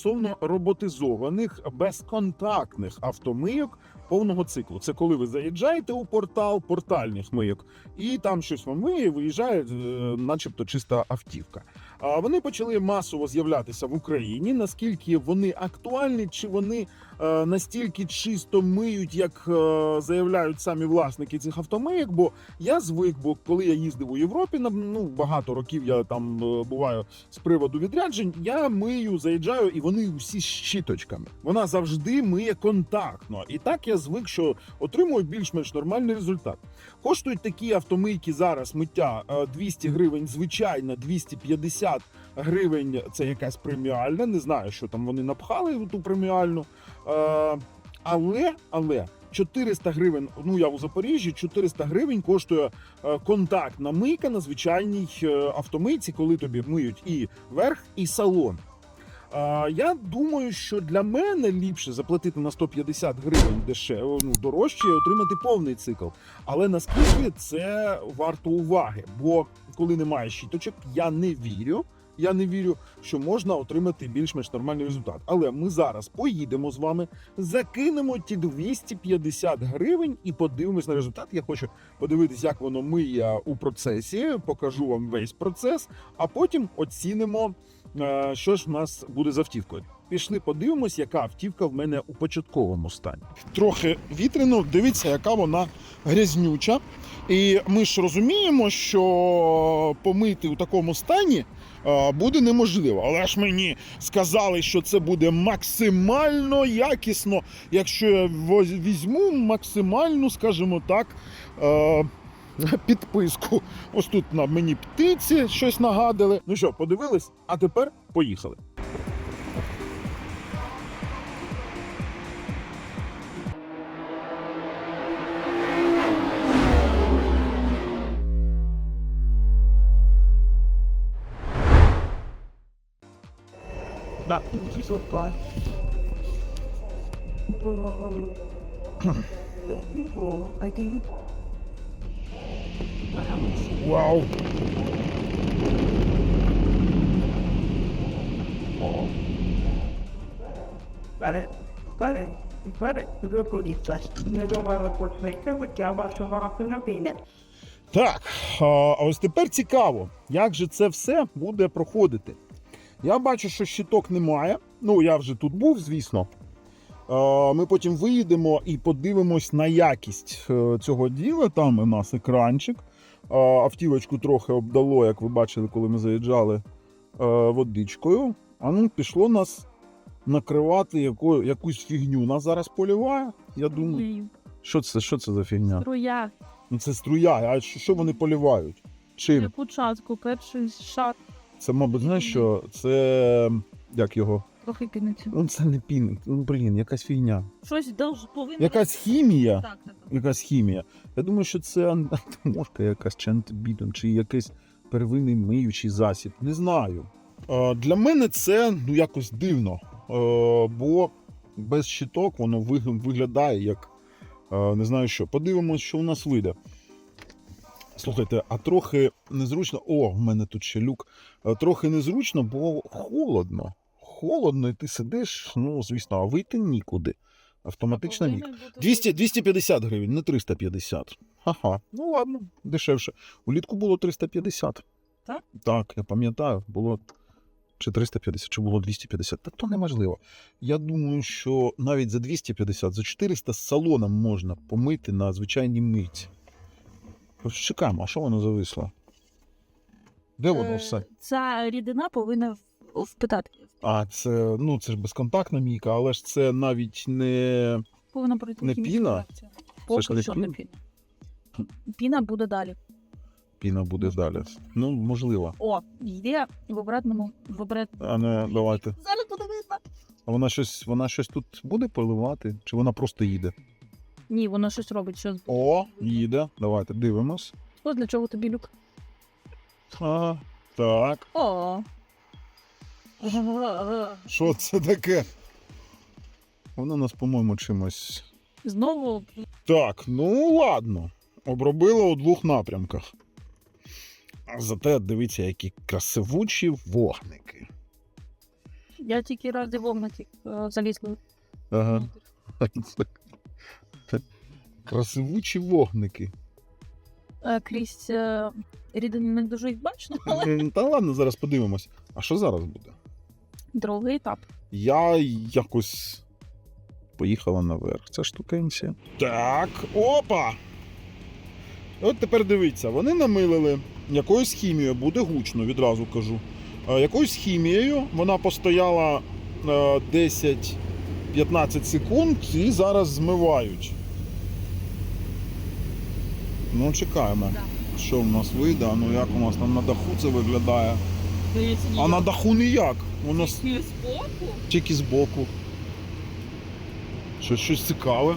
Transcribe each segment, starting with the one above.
Стосовно роботизованих безконтактних автомийок повного циклу. Це коли ви заїжджаєте у портал портальних мийок, і там щось вам миє, виїжджає, е, начебто, чиста автівка. А вони почали масово з'являтися в Україні. Наскільки вони актуальні, чи вони настільки чисто миють, як е, заявляють самі власники цих автомийок? Бо я звик, бо коли я їздив у Європі, на ну багато років я там е, буваю з приводу відряджень, я мию, заїжджаю, і вони всі з щіточками. Вона завжди миє контактно. І так я звик, що отримую більш-менш нормальний результат. Коштують такі автомийки зараз миття е, 200 гривень, звичайно, 250 гривень. Це якась преміальна. Не знаю, що там вони напхали ту преміальну. Е, Але, але. 400 гривень, ну я у Запоріжжі, 400 гривень коштує е, контактна мийка на звичайній е, автомийці, коли тобі миють і верх, і салон. Я думаю, що для мене ліпше заплатити на 150 гривень дешево, ну, дорожче і отримати повний цикл. Але наскільки це варто уваги? Бо коли немає щіточок, я не вірю. Я не вірю, що можна отримати більш-менш нормальний результат. Але ми зараз поїдемо з вами, закинемо ті 250 гривень і подивимось на результат. Я хочу подивитись, як воно миє у процесі. Покажу вам весь процес, а потім оцінимо, е, що ж в нас буде з автівкою. Пішли, подивимось, яка автівка в мене у початковому стані. Трохи вітряно, дивіться, яка вона грязнюча. І ми ж розуміємо, що помити у такому стані буде неможливо. Але ж мені сказали, що це буде максимально якісно, якщо я візьму максимальну, скажімо так. Підписку. Ось тут на мені птиці щось нагадали. Ну що, подивились? А тепер поїхали. Супер. Один. Вау! Бере, бере, бере, виконується. Не думаю, почнеться життя вашого автомобіля. Так, а а ось тепер цікаво, як же це все буде проходити. Я бачу, що щиток немає. Ну, я вже тут був, звісно. Ми потім виїдемо і подивимось на якість е, цього діла. Там у нас екранчик. Автівочку трохи обдало, як ви бачили, коли ми заїжджали е, водичкою. А ну, пішло нас накривати яку, якусь фігню. Нас зараз поліває. Я думаю, що це, що це за фігня? Струя. Ну це струя, а що, що вони полівають? Чим? Яку частку, перший шар, Це, мабуть, знаєш що? Це як його? Трохи кинеться. Ну це не пін. Ну блін, якась фігня. Щось довж повинно. Якась хімія. Так, так, так. Якась хімія. Я думаю, що це антимошка якась чи антибідон, чи якийсь первинний миючий засіб. Не знаю. Е, Для мене це ну якось дивно. Е, Бо без щиток воно виг- виглядає як е, не знаю що. Подивимось, що у нас вийде. Слухайте, а трохи незручно. О, в мене тут ще люк. Е, Трохи незручно, бо холодно. Холодно, і ти сидиш, ну, звісно, а вийти нікуди. Автоматична Повинен вік. 200, 250 гривень, не 350. Ага, ну ладно, дешевше. Улітку було 350. Так? Так, я пам'ятаю, було чи 350, чи було 250. Та то неможливо. Я думаю, що навіть за 250, за 400 з салоном можна помити на звичайній митці. Чекаємо, а що воно зависло? Де воно Е, все? Ця рідина повинна в- впитати. А, це, ну, це ж безконтактна мійка, але ж це навіть не. Повинна пройти Не хімічну піна? реакцію. Поки що не піна. Піна буде далі. Піна буде далі. Ну, можливо. О, йде в обратному в обрат... А не давайте. Зараз буде видно. А вона щось, вона щось тут буде поливати? Чи вона просто їде? Ні, воно щось робить. Що... О, їде. Давайте дивимось. Ось для чого тобі люк? А, так. О. Що це таке? Воно нас, по-моєму, чимось. Знову Так, ну ладно. Обробила у двох напрямках. А зате дивіться, які красивучі вогники. Я тільки ради вогники е, залізла. Ага. Красивучі вогники. Е, Крізь е, рідину не дуже їх бачно, але Та ладно, зараз подивимось. А що зараз буде? Другий етап. Я якось поїхала наверх. Ця штукенція. Так, опа! От тепер дивіться, вони намилили якоюсь хімією, буде гучно, відразу кажу. Е, Якоюсь хімією вона постояла е, 10-15 секунд і зараз змивають. Ну, чекаємо. Що в нас вийде, ну як у нас там на даху це виглядає. А на даху ніяк. Воно с- тільки збоку. Щось, щось цікаве.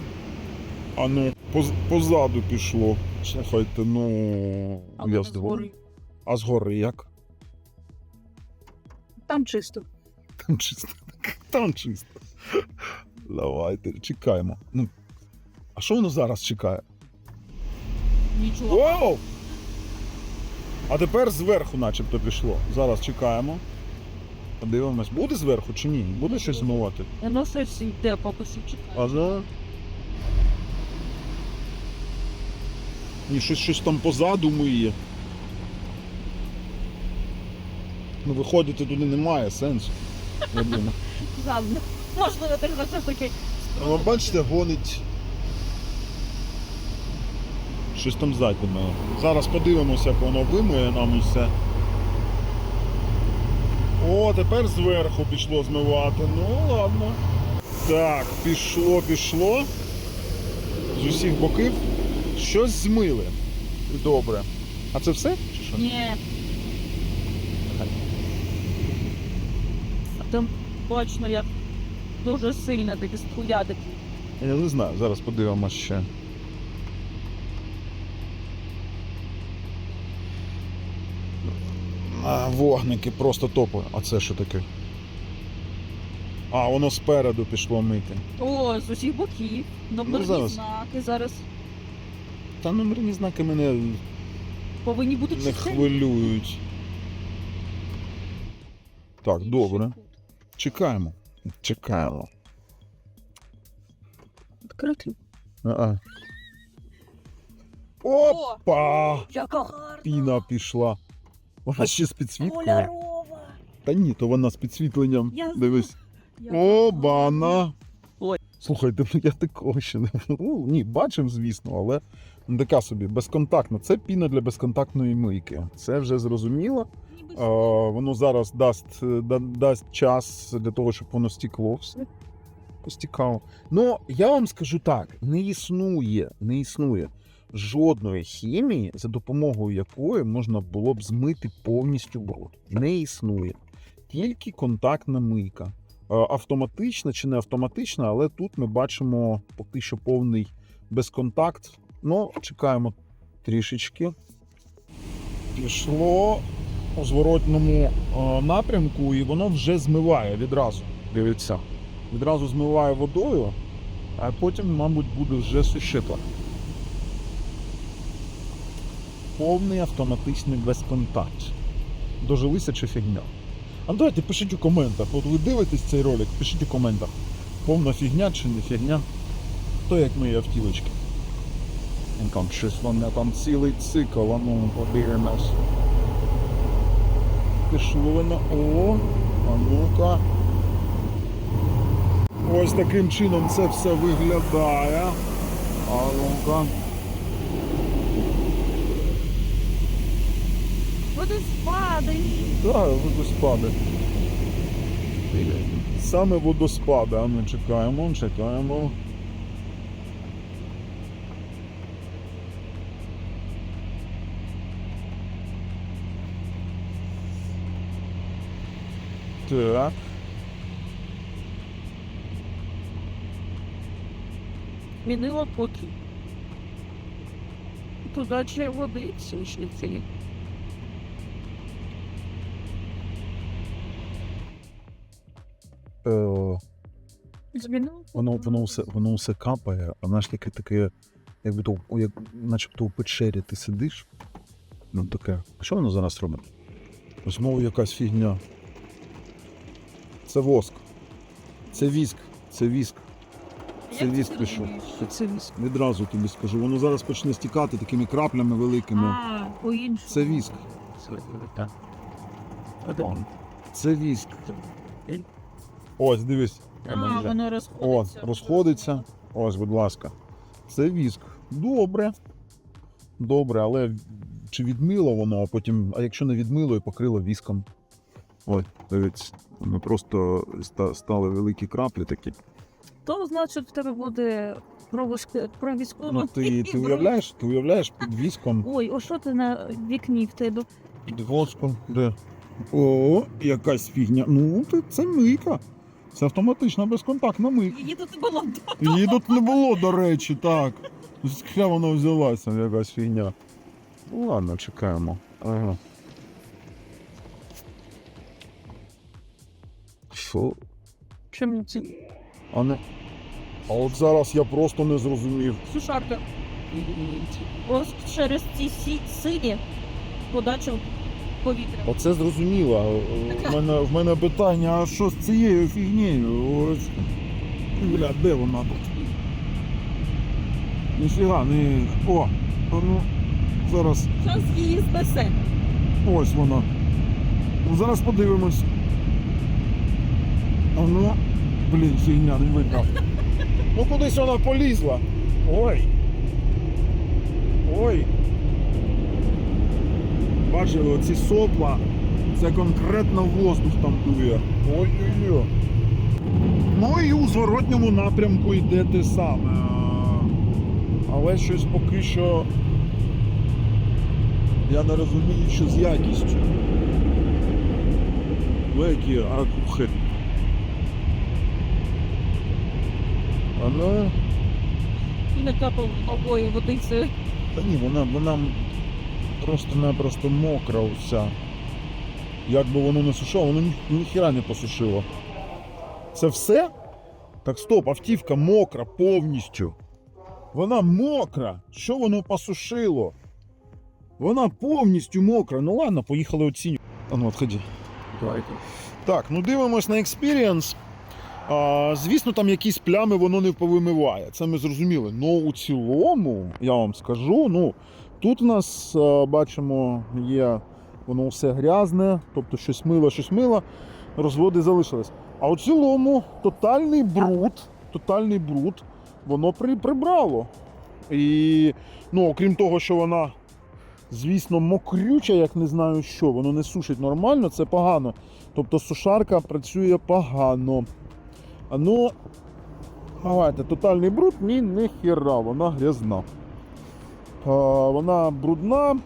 А ну, поз, позаду пішло. Слухайте, ну. я здивований. А згори як? Там чисто. Там чисто. Там чисто. Давайте, чекаємо. Ну. А що воно зараз чекає? Нічого. Воу! А тепер зверху начебто пішло. Зараз чекаємо. Подивимось, буде зверху чи ні? Буде щось змивати? Воно щось йде, поки що чекає. А за. Ні, щось, щось там позаду миє. Ну, виходити туди немає сенсу. Можливо, так все ж таки. Ну, бачите, гонить. Щось там ззаді мене. Зараз подивимося, як воно вимиє нам усе. О, тепер зверху пішло змивати. Ну ладно. Так, пішло, пішло. З усіх боків щось змили. Добре. А це все? Чи що? Ні. Там точно як дуже сильно такі схуяди. Я не знаю, зараз подивимося ще. Вогники просто топи. А це що таке? А, воно спереду пішло мити. О, з усіх боків. Номерні зараз. знаки зараз Та номерні знаки мене повинні бути не хвилюють. Так, добре. Чекаємо. Чекаємо. Відкрити. А-а. Опа! Яка гарна. Піна пішла. Вона ще з підсвіткою. Кольорова. Та ні, то вона з підсвітленням. Я Дивись. Яка Обана. Ой. Слухайте, ну я такого ще не ну, Ні, бачив, звісно, але ну, така собі безконтактна. Це піна для безконтактної мийки. Це вже зрозуміло. А, воно зараз дасть, е, да- дасть час для того, щоб воно стікло все. Постікало. Ну, я вам скажу так: не існує, не існує жодної хімії, за допомогою якої можна було б змити повністю бруд. Не існує. Тільки контактна мийка. Е, Автоматична чи не автоматична, але тут ми бачимо поки що повний безконтакт. Ну, чекаємо трішечки. Пішло у зворотному е, напрямку, і воно вже змиває відразу. Дивіться. Відразу змиває водою, а потім, мабуть, буде вже сушити. Повний автоматичний безконтакт. Дожилися чи фігня? А давайте пишіть у коментах. От ви дивитесь цей ролик, пишіть у коментах. Повна фігня чи не фігня. То як мої автівочки. Там щось воно там цілий цикл, а ну подивимось. Пішло воно. О, а ну-ка. Ось таким чином це все виглядає. А ну-ка. Водоспади. Так, водоспади. Саме водоспади, а ми чекаємо, чекаємо. Так. Мінила поки. Туди ще води ці. Е, воно, воно, все, воно все капає, а знаєш, таке таке, якби то, як, начебто у печері ти сидиш. Ну таке. А що воно зараз робить? Знову якась фігня. Це воск. Це віск. Це віск. Це Як ти віск пішов. розумієш, що це віск? Відразу тобі скажу. Воно зараз почне стікати такими краплями великими. А, по-іншому. Це віск. Це віск. Ось, дивись. А, воно О, розходиться. розходиться. Ось, будь ласка. Це віск. Добре. Добре, але чи відмило воно, а потім, а якщо не відмило і покрило віском. Ой, дивіться, ми просто стали великі краплі такі. То значить в тебе буде про військо- Ну, ти, ти уявляєш, ти уявляєш під віском, Ой, о що ти на вікні в тебе? під воском, де. О, якась фігня. Ну, це мийка. Це автоматична безконтактна мийка. Її тут було. Її тут не було, до речі, так. Звідки вона взялася, якась фігня. Ну, ладно, чекаємо. Ага. Що? Чому це? А не. А от зараз я просто не зрозумів. Сушарка. Ось через ці сі- сині подачу повітря. Оце зрозуміло. В мене, в мене питання, а що з цією фігнею? Ось. Бля, де вона тут? Ніфіга, не. О! а Ну, зараз. Зараз її знесе. Ось вона. Ну, Зараз подивимось. А ну, блін, фігня, не видно. Ну кудись вона полізла. Ой. Ой. Бачили, оці сопла. Це конкретно воздух там дує. Ой-ой-ой. Ну і у зворотньому напрямку йде те саме. Але щось поки що. Я не розумію, що з якістю. Ви які акухи. А ну, І не капав обоє водицею. та ні, вона, вона просто-напросто мокра уся. Як би воно не сушило, воно ні, ніхіра не посушило. Це все? Так стоп, автівка мокра повністю. Вона мокра. Що воно посушило? Вона повністю мокра. Ну ладно, поїхали оцінювати. А ну, отходи. Давайте. Так, ну дивимось на експірієнс. А, звісно, там якісь плями воно не повимиває. Це ми зрозуміли. Ну у цілому, я вам скажу, ну тут у нас бачимо, є воно все грязне, тобто щось мило, щось мило, розводи залишились. А у цілому тотальний бруд, тотальний бруд, воно при, прибрало. І ну, окрім того, що вона, звісно, мокрюча, як не знаю що, воно не сушить нормально, це погано. Тобто сушарка працює погано. Ну, давайте, тотальний бруд, ні, не хіра, вона грязна. А, вона брудна.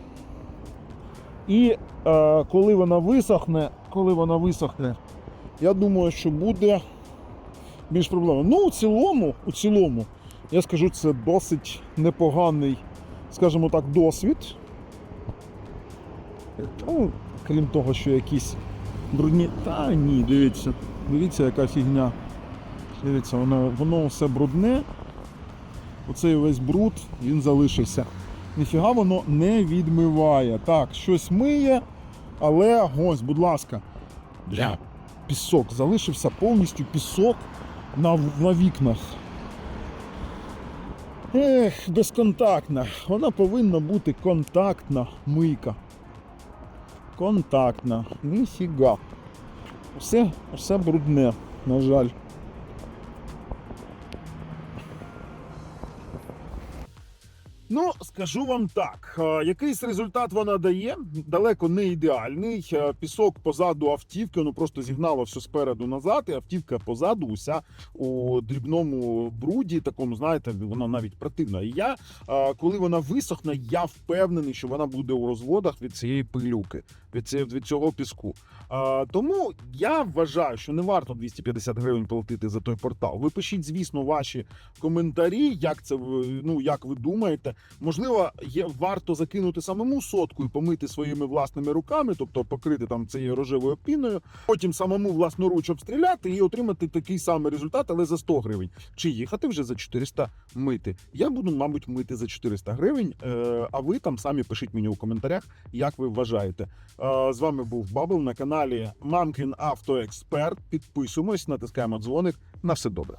І е, коли вона висохне, коли вона висохне, я думаю, що буде більш проблем. Ну, у цілому, у цілому, я скажу, це досить непоганий, скажімо так, досвід. Ну, крім того, що якісь брудні. Та ні, дивіться. Дивіться, яка фігня. Дивіться, воно, воно все брудне. Оцей весь бруд, він залишився. Ніфіга воно не відмиває. Так, щось миє, але ось, будь ласка. Бля, пісок. Залишився повністю пісок на, на вікнах. Ех, безконтактна. Вона повинна бути контактна мийка. Контактна. Ніфіга. Все, все брудне, на жаль. Ну, скажу вам так, е, якийсь результат вона дає, далеко не ідеальний. Е, Пісок позаду автівки, ну просто зігнало все спереду назад, і автівка позаду уся у дрібному бруді, такому, знаєте, вона навіть противна. І я, е, коли вона висохне, я впевнений, що вона буде у розводах від цієї пилюки, від цієї- від цього піску. Тому я вважаю, що не варто 250 гривень платити за той портал. Ви пишіть, звісно, ваші коментарі, як це ну як ви думаєте, Можливо, є варто закинути самому сотку і помити своїми власними руками, тобто покрити там цією рожевою піною, потім самому власноруч обстріляти і отримати такий самий результат, але за 100 гривень. Чи їхати вже за 400 мити? Я буду, мабуть, мити за 400 гривень. Е, а ви там самі пишіть мені у коментарях, як ви вважаєте. Е, з вами був Бабл на каналі Мамкін Автоексперт. Підписуємось, натискаємо дзвоник. На все добре.